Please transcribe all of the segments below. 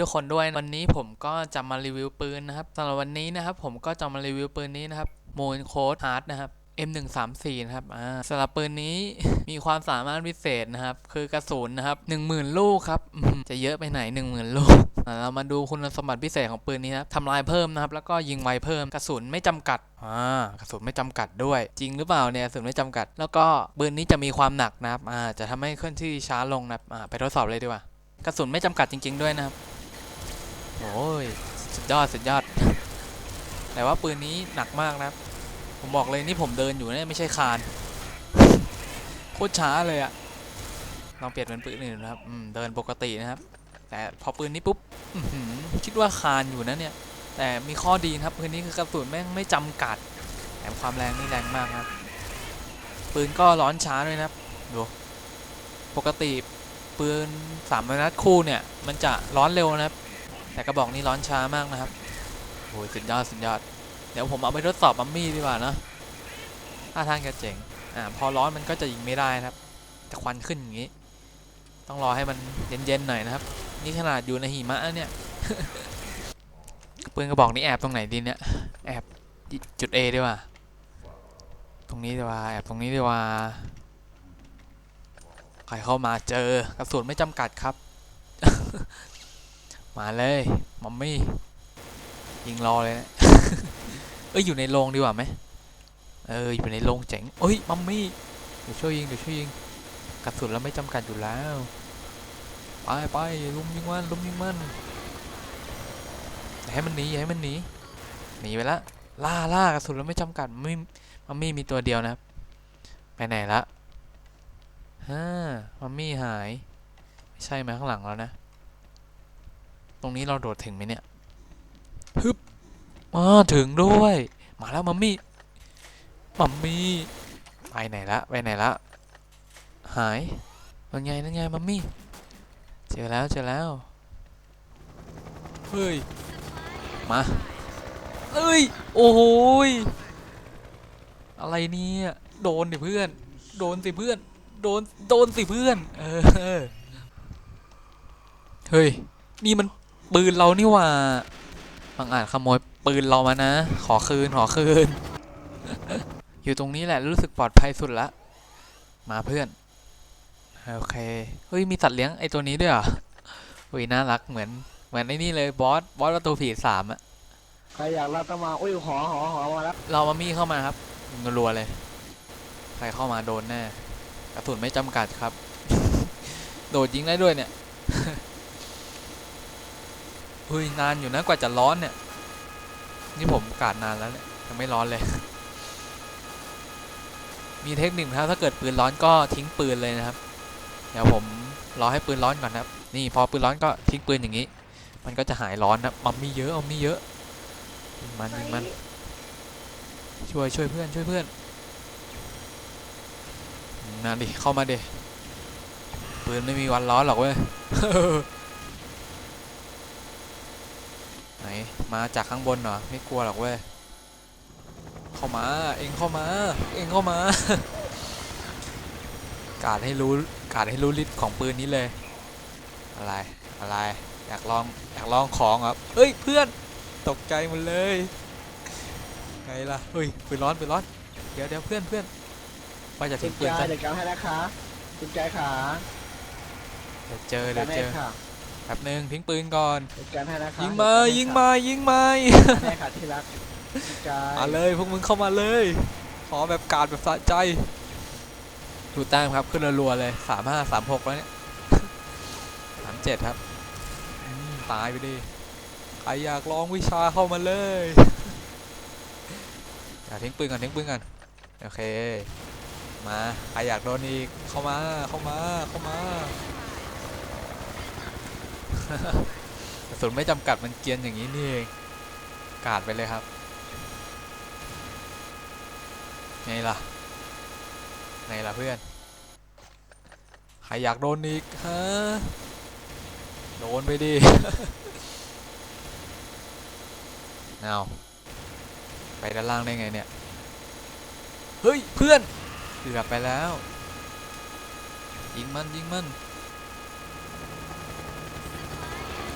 ทุกคนด้วยวันนี้ผมก็จะมารีวิวปืนนะครับสำหรับวันนี้นะครับ ผมก็จะมารีวิวปืนนี้นะครับ m o n c o d Hard นะครับ M134 นะครับ อ่าสำหรับปืนนี้มีความสามารถพิเศษนะครับ คือกระสุนนะครับ10,000 ลูกครับ จะเยอะไปไหน 10,000 ลูกอ่าเรามาดูคุณสมบัติพิเศษของปืนนี้นะครับทำลายเพิ่มนะครับ แล้วก็ยิงไวเพิ่ม กระสุนไม่จำกัด อ่า กระสุนไม่จำกัดด้วย จริงหรือเปล่าเนี่ย กระสุนไม่จำกัด แล้วก็ปืนนี้จะมีความหนักนะครับ อ่า จะทำให้เคลื่อนที่ช้าลงนะครับ อ่า ไปทดสอบเลยดีกว่า กระสุนไม่จำกัดจริง ๆ ด้วยนะครับ โอ้ยสุดยอดสุดยอด แต่ว่าปืนนี้หนักมากนะผมบอกเลยนี่ผมเดินอยู่เนี่ยไม่ใช่คานโคตรช้าเลยอะลองเปลี่ยนเป็นปืนอื่นนะครับเดินปกตินะครับ แต่พอปืนนี้ปุ๊บคิดว่าคานอยู่นะเนี่ย แต่มีข้อดีครับปืนนี้คือกระสุนแม่งไม่จำกัดแถมความแรงนี่แรงมากนะครับปืนก็ร้อนช้าด้วยนะครับดูปกติปืนสามนัดคู่เนี่ย มันจะร้อนเร็วนะครับ แต่กระบอกนี้ร้อนช้ามากนะครับโอ้ยสุดยอดสุดยอด เดี๋ยวผมเอาไปทดสอบมัมมี่ดีกว่าเนะท่าทางจะเจ๋ง อ่าพอร้อนมันก็จะยิงไม่ได้นะครับจะควันขึ้นอย่างนี้ ต้องรอให้มันเย็นๆหน่อยนะครับ นี่ขนาดอยู่ในหิมะเนี่ยปืนกระบอกนี้แอบตรงไหนดีเนี่ยแอบจุด A ดีกว่า ตรงนี้ดีกว่าแอบตรงนี้ดีกว่าใครเข้ามาเจอกระสุนไม่จำกัดครับ มาเลยมัมมี่ยิงรอเลยนะเอ้ยอยู่ในโรงดีกว่าไหมเอออยู่ในโรงเจ๋งเอ้ยมัมมี่เดี๋ยวช่วยยิงเดี๋ยวช่วยยิงกระสุนเราไม่จำกัดอยู่แล้วไปไปลุมยิงมันลุมยิงมันอย่าให้มันหนีให้มันหนีหนีไปละล่าล่ากระสุนเราไม่จำกัดไม่มัมมี่มีตัวเดียวนะครับไปไหนละฮ่ามัมมี่หาย ไม่ใช่ไหมข้างหลังแล้วนะ รงนี้เราโดดถึงไหมเนี่ยฮึบมาถึงด้วย มาแล้วมัมมี่มัมมี่ไปไหนละไปไหนละหายนั่นไงนั่นไงมัมมี่เจอแล้วเจอแล้วเฮ้ยมาเอ้ยโอ้โหอะไรเนี่ยโดนดิเพื่อน โดนสิเพื่อน โดนโดนสิเพื่อน เออเฮ้ย นี่มัน ปืนเรานี่หว่าบางอาจขโมยปืนเรามานะ ขอคืน ขอคืน อยู่ตรงนี้แหละรู้สึกปลอดภัยสุดละ มาเพื่อน โอเค เฮ้ย มีสัตว์เลี้ยงไอตัวนี้ด้วยเหรอเฮ้ยน่ารักเหมือน เหมือนไอ้นี่เลยบอส บอสประตูผีสามอะใครอยากรับต้องมา อุ้ยหอหอหอมาแล้ว เรามามี่เข้ามาครับรัวเลย ใครเข้ามาโดนแน่ กระสุนไม่จำกัดครับ โดดยิงได้ด้วยเนี่ย เฮ้ยนานอยู่นะกว่าจะร้อนเนี่ย นี่ผมกาดนานแล้วเนี่ยยังไม่ร้อนเลย มีเทคนิคนะครับ ถ้าเกิดปืนร้อนก็ทิ้งปืนเลยนะครับ เดี๋ยวผมรอให้ปืนร้อนก่อนนะครับ นี่พอปืนร้อนก็ทิ้งปืนอย่างนี้ มันก็จะหายร้อนนะมัมมี่เยอะมัมมี่เยอะยิงมันยิงมันช่วยช่วยเพื่อนช่วยเพื่อนมาดิเข้ามาดิปืนไม่มีวันร้อนหรอกเว้ย ไหน มาจากข้างบนเหรอ ไม่กลัวหรอกเว้ย เข้ามา เองเข้ามา เองเข้ามา กาดให้รู้ กาดให้รู้ฤทธิ์ของปืนนี้เลย อะไร อะไร อยากลอง อยากลองของครับเฮ้ย เพื่อน ตกใจหมดเลย ไงล่ะ เฮ้ยปืนร้อนปืนร้อน เดี๋ยวเดี๋ยวเพื่อนเพื่อนว่าจะคุทิ้ณงปืนใจซะเดี๋ยวการให้นะคะคุณใจขาเดี๋ยวเจอการเดี๋ยวให้เจอค่ะ แป๊บนึงทิ้งปืนก่อนเดี๋ยวการให้นะคะยิงมายิงมายิงมาการให้ค่ะที่รักคุณใจมาเลยพวกมึงเข้ามาเลย ขอแบบการแบบสะใจดูแต้มครับขึ้นรัวๆเลยสามห้าสามหกแล้วเนี่ยสามเจ็ดครับอืมตายไปดิใครอยากลองวิชาเข้ามาเลยอย่าทิ้งปืนก่อนทิ้งปืนก่อนโอเค มาใครอยากโดนอีกเข้ามาเข้ามาเข้ามา กระสุนไม่จำกัดมันเกียนอย่างนี้นี่เองกาดไปเลยครับ ไงล่ะ ไงล่ะเพื่อน ใครอยากโดนอีกฮะ โดนไปดิ เอาไปด้านล่างได้ไงเนี่ย เฮ้ย เพื่อนเกือบไปแล้ว ยิงมันยิงมัน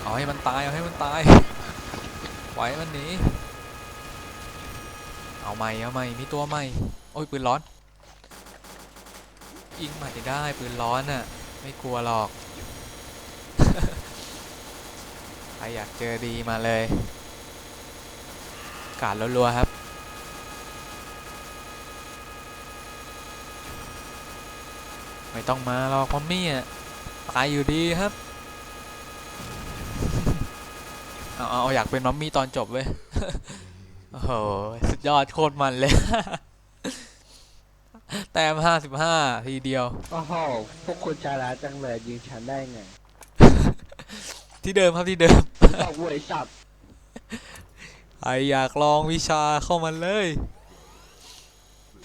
เอาให้มันตาย เอาให้มันตายปล่อยให้มันหนี เอาใหม่ เอาใหม่ มีตัวใหม่ โอ้ยปืนร้อน ยิงใหม่ได้ปืนร้อนน่ะ ไม่กลัวหรอก ใครอยากเจอดีมาเลย กาดรัวๆครับไม่ต้องมาหรอกพอมมี่อะตายอยู่ดีครับ เอาเอาเอาอยากเป็นมัมมี่ตอนจบเว้ย โอ้โห สุดยอดโคตรมันเลย แต้มห้าสิบห้าทีเดียว โอ้โห พวกคุณใจร้ายจังเลยยิงฉันได้ไงที่เดิมครับที่เดิม บอกเวยสัตว์ใครอยากลองวิชาเข้ามาเลย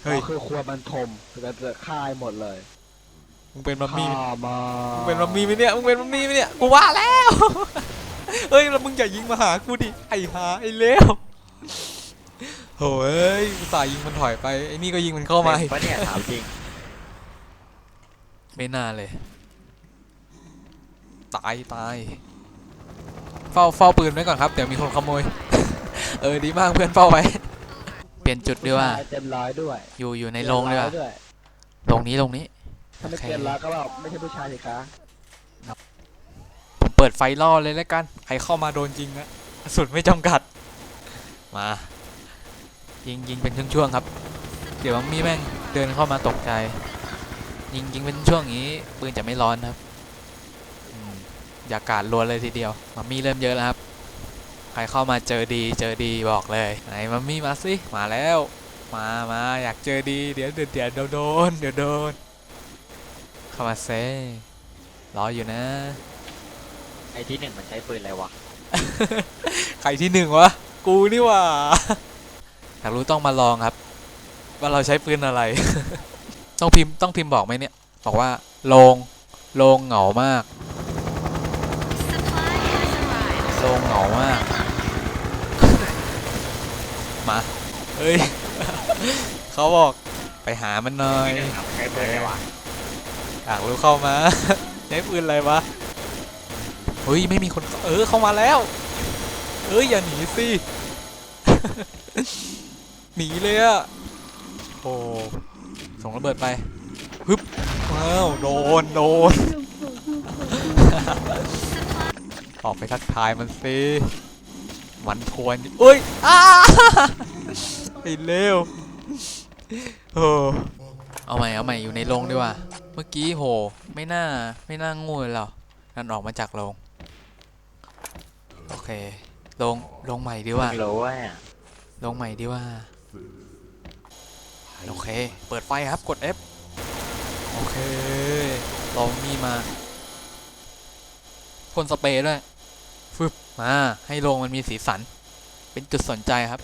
เฮ้ย ก็คือครัวมันทมจะจะฆ่าให้หมดเลยมึงเป็นมัมมี่ฆ่ามามึงเป็นมัมมี่ไหมเนี่ย มึงเป็นมัมมี่ไหมเนี่ย กูว่าแล้ว เฮ้ยแล้วมึงอย่ายิงมาหากูดิไอ้หาไอ้เลวโหเอ้ยกูตส่าห์ยิงมันถอยไปไอ้นี่ก็ยิงมันเข้ามาอีกปะเนี่ยถามจริง ไม่น่าเลย ตายตายเฝ้าเฝ้าปืนไว้ก่อนครับเดี๋ยวมีคนขโมย เออดีมากเพื่อนเฝ้าไว้ เปลี่ยนจุดดีกว่าผู้ชยเต็มร้อยด้วยอยู่อยู่ในโรงดีกว่าเต็มร้อยด้วยโรงนี้โรงนี้ถ้าไม่โอเคเต็มร้อยก็บอกไม่ใช่ผู้ชายสิคะผม เปิดไฟล่อเลยแล้วกัน ใครเข้ามาโดนจริงนะสุดไม่จำกัด มา ยิงยิงเป็นช่วงๆครับ เดี๋ยวมีแม่งเดินเข้ามาตกใจ ยิงยิงเป็นช่วงอย่างนี้ปืนจะไม่ร้อนครับอย่ากาดรัวเลยทีเดียวมัมมี่เริ่มเยอะแล้วครับ ใครเข้ามาเจอดี เจอดีบอกเลยไหนมัมมี่มาสิมาแล้ว มามาอยากเจอดี เดี๋ยวเดี๋ยวเดี๋ยวเดี๋ยวโดนเดี๋ยวโดนเข้ามาเซ่รออยู่นะ ไอ้ที่หนึ่งมันใช้ปืนอะไรวะ ใครที่หนึ่งวะ กูนี่หว่า อยากรู้ต้องมาลองครับ ว่าเราใช้ปืนอะไร ต้องพิมพ์ต้องพิมพ์บอกไหมเนี่ย บอกว่าโลงโลงเหงามาก Supply has arrived. โลงเหงามาก มา เฮ้ย เขาบอกไปหามันหน่อยที่หนึ่งอะมันใช้ปืนอะไรวะอยากรู้เข้ามา ใช้ปืนอะไรวะ เฮ้ย ไม่มีคนเออเข้ามาแล้วเอ้ย อย่าหนีสิ หนีเลยอะโอ้ส่งระเบิดไปฮึบว้าวโดน โดน ออกไปทักทายมันสิมันทวนเอ้ยอ้าไอ้เลวโอ้เอาใหม่เอาใหม่อยู่ในโรงดีกว่า เมื่อกี้โห ไม่น่า ไม่น่างูเลยเหรอนั่นออกมาจากโรง เคโรงโรงใหม่ดีกว่า ไม่รู้ว่าลงใหม่ดีว่า โอเค เปิดไฟครับ กด F โอเค ลองมีมาพ่นสเปรย์ด้วย ฟึบ มา ให้โรงมันมีสีสัน เป็นจุดสนใจครับ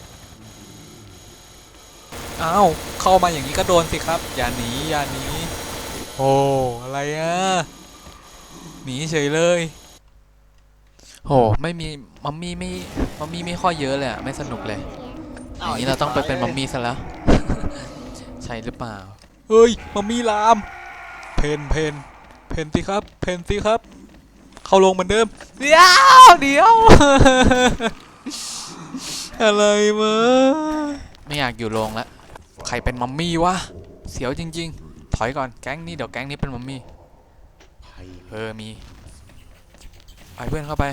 อ้าว เข้ามาอย่างนี้ก็โดนสิครับ อย่าหนี อย่าหนี โอ้ อะไรอะหนีเฉยเลย โห ไม่มีมัมมี่ไม่มัมมี่ไม่ค่อยเยอะเลยอะไม่สนุกเลยอย่างนี้เราต้องไปเป็นมัมมี่ซะแล้ว ใช่หรือเปล่า เฮ้ย มัมมี่ลาม เพนเพนเพนสิครับ เพนสิครับ เข้าลงเหมือนเดิม เดี๋ยว เดี๋ยว อะไรมาไม่อยากอยู่โรงแล้วใครเป็นมัมมี่วะ เสียวจริง ๆ ถอยก่อน แก๊งนี้เดี๋ยวแก๊งนี้เป็นมัมมี่ เออมีไปเพื่อนเข้าไป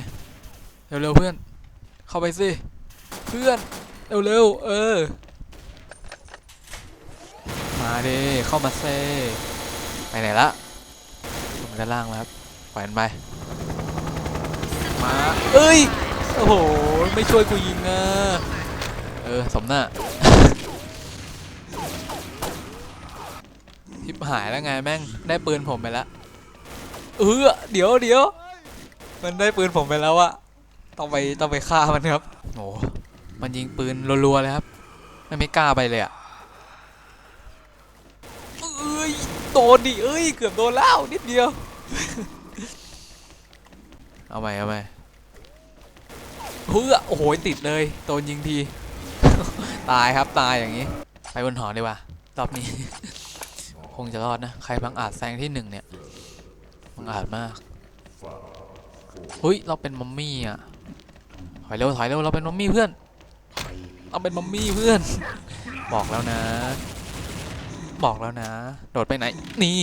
เร็วๆเพื่อน เข้าไปสิ เพื่อน เร็วๆ เออ มาดิ เข้ามาเซไปไหนละลงด้านล่างแล้วครับปล่อยมันไป มา เอ้ย โอ้โห ไม่ช่วยกูยิงอะเออ สมหน้าทิบหายแล้วไงแม่ง ได้ปืนผมไปแล้ว เออเดี๋ยวเดี๋ยว มันได้ปืนผมไปแล้วอะ ต้องไปต้องไปฆ่ามันครับโอ้มันยิงปืนรัวๆเลยครับไม่ไม่กล้าไปเลยอะเอ้ยโดนดิเอ้ยเกือบโดนแล้วนิดเดียว เอาใหม่เอาใหม่เฮ้ยโอ้โหติดเลยโดนยิงที ตายครับตายอย่างนี้ ไปบนหอดีกว่ารอบนี้ คงจะรอดนะ ใครบังอาจแซงที่หนึ่งเนี่ยบังอาจมากเฮ้ย เราเป็นมัมมี่อะ ถอยเร็วถอยเร็วเราเป็นมัมมี่เพื่อนเราเป็นมัมมี่เพื่อน บอกแล้วนะ บอกแล้วนะ โดดไปไหนนี่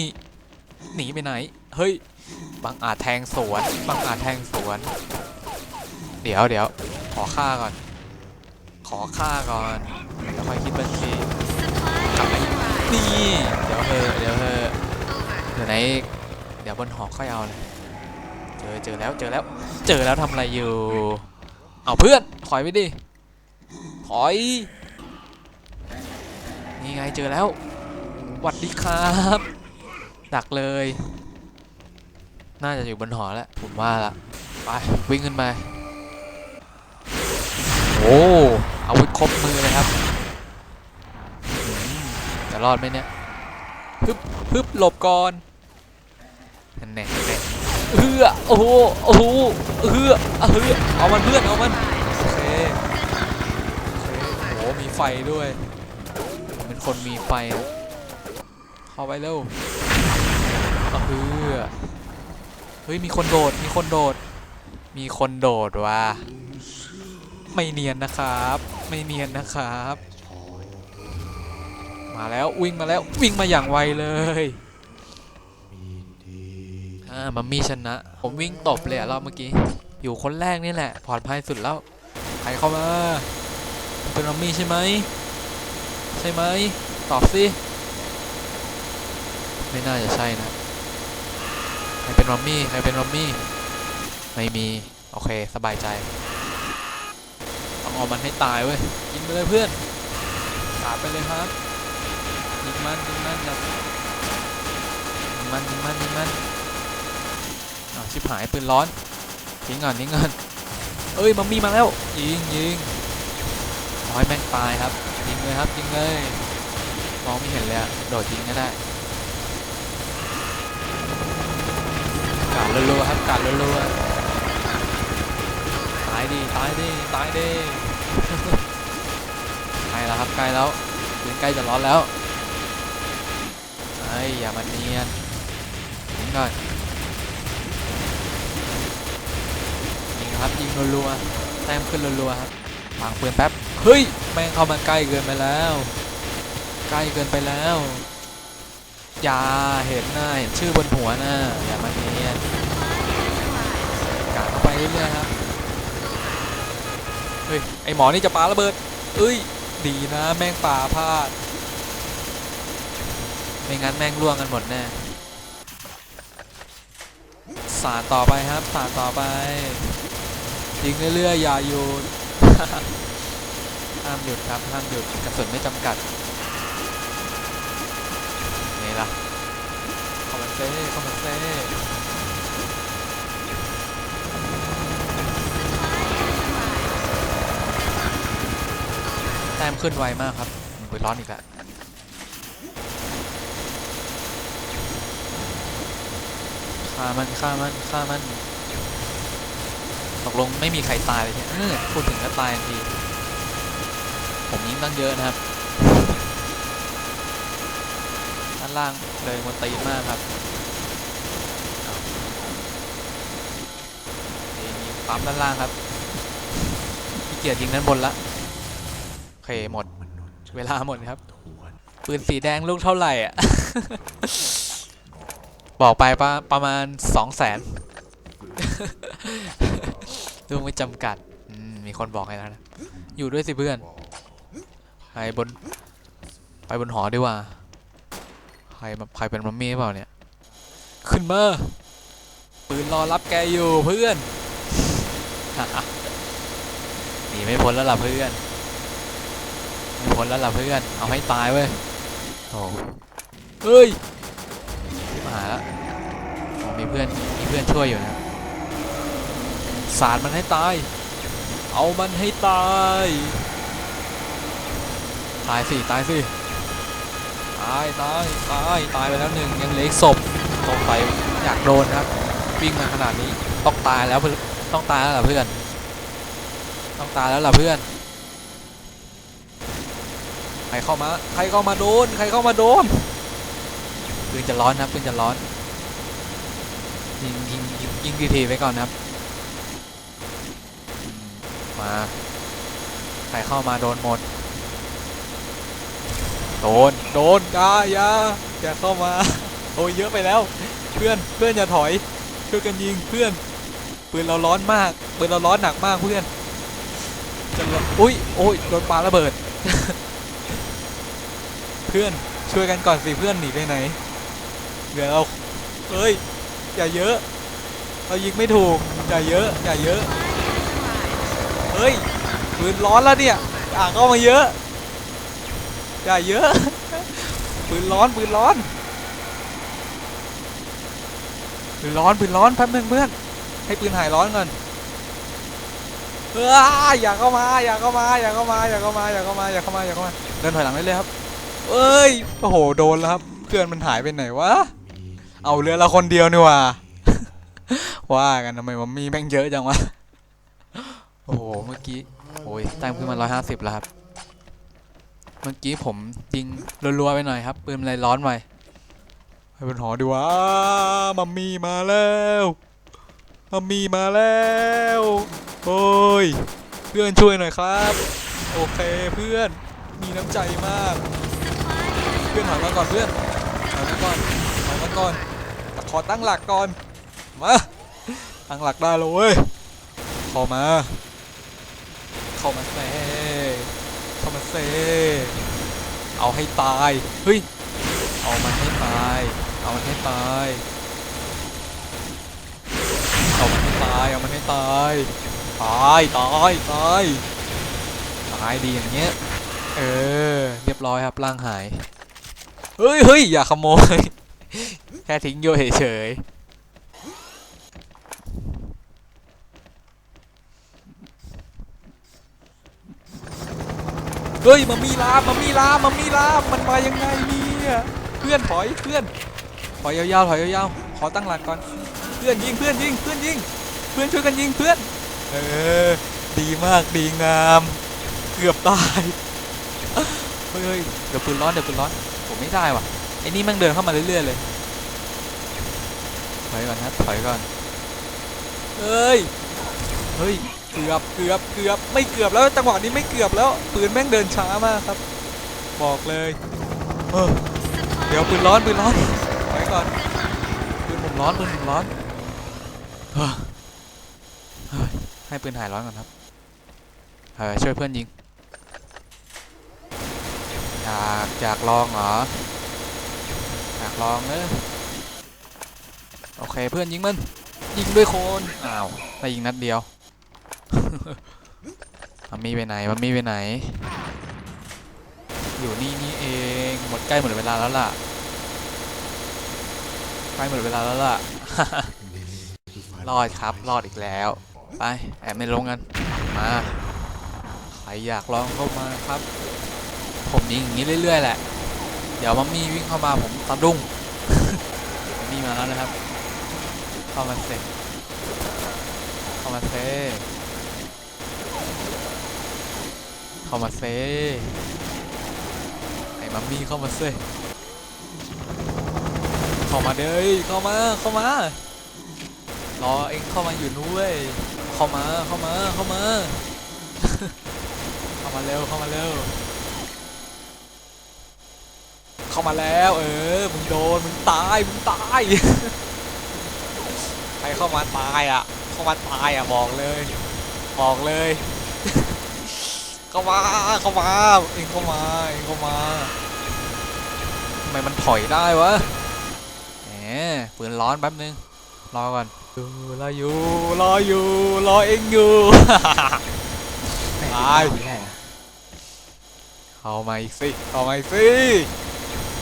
หนีไปไหน เฮ้ยบางอาจแทงสวนบางอาจแทงสวน เดี๋ยวเดี๋ยวขอค่าก่อน ขอค่าก่อนแล้วค่อยคิดบัญชีกลับไปนี่เดี๋ยวเธอะเดี๋ยวเธอะเดี๋ยวไหนอีกเดี๋ยวบนหอค่อยเอาเลยเจอเจอแล้วเจอแล้ว เจอแล้วทำอะไรอยู่ เอาเพื่อน ถอยไปดิ ถอย นี่ไงเจอแล้วหวัดดีครับ ดักเลย น่าจะอยู่บนหอแล้ว ผมว่าละไป วิ่งขึ้นไปโอ้อาวุธครบมือเลยครับจะรอดไหมเนี่ย ฮึบฮึบหลบก่อนนั่นแน่นั่นแน่ เฮือโอ้โหโอ้โหเฮือเฮือเอามันเพื่อนเอามันโอเคโอเคโอ้โหมีไฟด้วยเป็นคนมีไฟเข้าไปเร็วเอาเฮือเฮ้ยมีคนโดดมีคนโดด มีคนโดดว่ะไม่เนียนนะครับ ไม่เนียนนะครับ มาแล้ววิ่งมาแล้ววิ่งมาอย่างไวเลย อ่ามัมมี่ชนะ ผมวิ่งตบเลยอะรอบเมื่อกี้ อยู่คนแรกนี่แหละปลอดภัยสุดแล้วใครเข้ามาเป็นมัมมี่ใช่ไหมใช่ไหมตอบสิไม่น่าจะใช่นะใครเป็นมัมมี่ใครเป็นมัมมี่ไม่มีโอเคสบายใจต้องเอามันให้ตายเว้ยยิงไปเลยเพื่อนสาไปเลยครับยิงมันยิงมันอย่ายิงมันยิงมันยิงมันอ้าว ชิบหายปืนร้อนทิ้งก่อนทิ้งก่อนเอ้ยมัมมี่มาแล้วยิงยิงขอให้แม่งตายครับยิงเลยครับยิงเลยมองไม่เห็นเลยอะโดดยิงก็ได้การรัวๆครับการรัวๆตายดิตายดิตายดิใกล้แล้วครับใกล้แล้วปืนใกล้จะร้อนแล้วไอ้ยอย่ามาเนียนยิงก่อน ครับยิงรัวๆแต้มขึ้นรัวๆครับวางปืนแป๊บเฮ้ยแม่งเข้ามาใกล้เกินไปแล้ว ใกล้เกินไปแล้วอย่าเห็นหน้าเห็นชื่อบนหัวนะอย่ามาเนียนกาดเข้าไปเรื่อยๆครับเฮ้ยไอหมอนี่จะปาระเบิดเอ้ยดีนะแม่งป่าพลาดไม่งั้นแม่งล่วงกันหมดแน่สาดต่อไปครับสาดต่อไป ยิงเรื่อยๆอย่าหยุดห้ามหยุดครับห้ามหยุดกระสุนไม่จำกัดนี่ละเข้ามาเซ่เข้ามาเซ่แต้มขึ้นไวมากครับปืนร้อนอีกแล้วฆ่ามันฆ่ามันฆ่ามัน ตกลงไม่มีใครตายเลยใช่ไหมเออพูดถึงก็ตายทันที ผมยิงตั้งเยอะนะครับ ด้านล่างเลยมันตีมากครับมีปั๊มด้านล่างครับขี้เกียจยิงด้านบนละโอเคหมด เวลาหมดครับ ปืนสีแดงลูกเท่าไหร่อะ บอกไปปะประมาณสองแสน ลูกไม่จำกัดมีคนบอกให้แล้วนะ อยู่ด้วยสิเพื่อน ไปบน ไปบนหอดีกว่า ใครมาใครเป็นมัมมี่เปล่าเนี่ย ขึ้นมา ปืนรอรับแกอยู่เพื่อน หนีไม่พ้นแล้วล่ะเพื่อน ไม่พ้นแล้วล่ะเพื่อน เอาให้ตายเว้ยโอ้เฮ้ยมาหาแล้วอ๋อมีเพื่อน มีเพื่อนช่วยอยู่นะ สาดมันให้ตาย เอามันให้ตาย ตายสิตายสิตายตายตายตายไปแล้วหนึ่งยังเหลืออีกศพตกไปอยากโดนครับ วิ่งมาขนาดนี้ต้องตายแล้วเพื่อนต้องตายแล้วล่ะเพื่อน ต้องตายแล้วล่ะเพื่อนใครเข้ามาใครเข้ามาโดนใครเข้ามาโดนปืนจะร้อนครับปืนจะร้อนยิงยิงยิงยิงทีๆไว้ก่อนนะครับ มาใครเข้ามาโดนหมด โดน โดนอายาอย่าเข้ามา โอ้ยเยอะไปแล้ว เพื่อน เพื่อนอย่าถอย ช่วยกันยิงเพื่อน ปืนเราร้อนมาก ปืนเราร้อนหนักมากเพื่อนจะรอนอุ้ย โอ้ย โดนปลาระเบิด เพื่อน ช่วยกันก่อนสิเพื่อนหนีไปไหน เดี๋ยวเราเอ้ย อย่าเยอะ เรายิงไม่ถูก อย่าเยอะ อย่าเยอะ เฮ้ยปืนร้อนแล้วเนี่ยอย่าเข้ามาเยอะอย่าเยอะปืนร้อนปืนร้อนปืนร้อนปืนร้อนแป๊บนึงเพื่อนให้ปืนหายร้อนก่อนเอออย่าเข้ามาอย่าเข้ามาอย่าเข้ามาอย่าเข้ามาอย่าเข้ามาอย่าเข้ามาอย่าเข้ามาเดินถอยหลังได้เลยครับเอ้ยโอ้โหโดนแล้วครับเพื่อนมันหายไปไหนวะเอาเรือละคนเดียวนี่ว่าว่ากันทำไมมัมมี่แม่งเยอะจังวะ โอ้โห เมื่อกี้ โอ้ยแต้มขึ้นมาร้อยห้าสิบแล้วครับ เมื่อกี้ผมยิงรัวๆไปหน่อยครับปืนมันเลยร้อนไปให้บนหอดูว่าอ้ามัมมี่มาแล้วมัมมี่มาแล้ว โอ้ย เพื่อนช่วยหน่อยครับ โอเคเพื่อน มีน้ำใจมาก เพื่อนถอยมาก่อนเพื่อนถอยมาก่อนถอยมาก่อน ขอตั้งหลักก่อน มา ตั้งหลักได้เลยเว้ยข้ามา เข้ามาเซ่เข้ามาเซ่เอาให้ตาย เฮ้ย เอามันให้ตาย เอามันให้ตาย เอามันให้ตาย เอามันให้ตาย ตาย ตาย ตาย ตายดีอย่างเงี้ย เออ เรียบร้อยครับร่างหาย เฮ้ยเฮ้ยอย่าขโมย แค่ทิ้งโยเฉย เฮ้ยมามีลามมามีลามมามีลามมันมายังไงเนี่ยเพื่อนถอยเพื่อนถอยยาวๆถอยยาวๆขอตั้งหลักก่อนเพื่อนยิงเพื่อนยิงเพื่อนยิงเพื่อนช่วยกันยิงเพื่อนเออดีมากดีงามเกือบตายเฮ้ยเฮ้ยเดี๋ยวปืนร้อนเดี๋ยวปืนร้อนผมไม่ได้ว่ะไอ้นี่แมันเดินเข้ามาเรื่อยๆเลยถอยก่อนครับถอยก่อนเฮ้ยเฮ้ย เกือบเกือบเกือบไม่เกือบแล้วจังหวะนี้ไม่เกือบแล้วปืนแม่งเดินช้ามากครับ บอกเลยเออเดี๋ยวปืนร้อนปืนร้อนถอยก่อนปืนผมร้อนปืนผมร้อนเฮ้ยเฮ้ยให้ปืนหายร้อนก่อนครับเออช่วยเพื่อนยิงอยากอยากลองเหรออยากลองเนอะโอเคเพื่อนยิงมันยิงด้วยโคนอ้าวได้ยิงนัดเดียว มันมีไปไหนมันมีไปไหน อยู่นี่นี่เอง หมดใกล้หมดเวลาแล้วล่ะใกล้หมดเวลาแล้วล่ะ รอดครับ รอดอีกแล้ว ไป แอบในลงกัน มา ใครอยากลองเข้ามาครับ ผมยิงอย่างนี้เรื่อยๆแหละ เดี๋ยวมัมมี่วิ่งเข้ามาผมสะดุ้งมัมมี่มาแล้วนะครับ เข้ามาเซเข้ามาเซ เข้ามาเซ่ไอ้มัมมี่เข้ามาเซ่เข้ามาเด้ยเข้ามาเข้ามารอเองเข้ามาอยู่นู้นเว้ยเข้ามาเข้ามาเข้ามาเข้ามาเร็วเข้ามาเร็วเข้ามาแล้ว เออมึงโดนมึงตายมึงตายใครเข้ามาตายอะเข้ามาตายอะบอกเลย บอกเลย เข้ามาเข้ามาเองเข้ามาเองเข้ามาทำไมมันถอยได้วะแหมปืนร้อนแป๊บนึงรอก่อนอยู่รออยู่รออยู่รอเองอยู่ ตาย เข้ามาอีกสิเข้ามาอีกสิ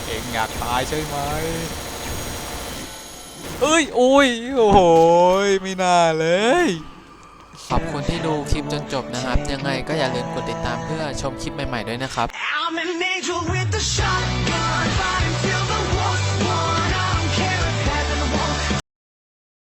เองอยากตายใช่ไหมเอ้ยโอ้ยโอ้โหยไม่น่าเลย ขอบคุณที่ดูคลิปจนจบนะครับ ยังไงก็อย่าลืมกดติดตามเพื่อชมคลิปใหม่ๆด้วยนะครับ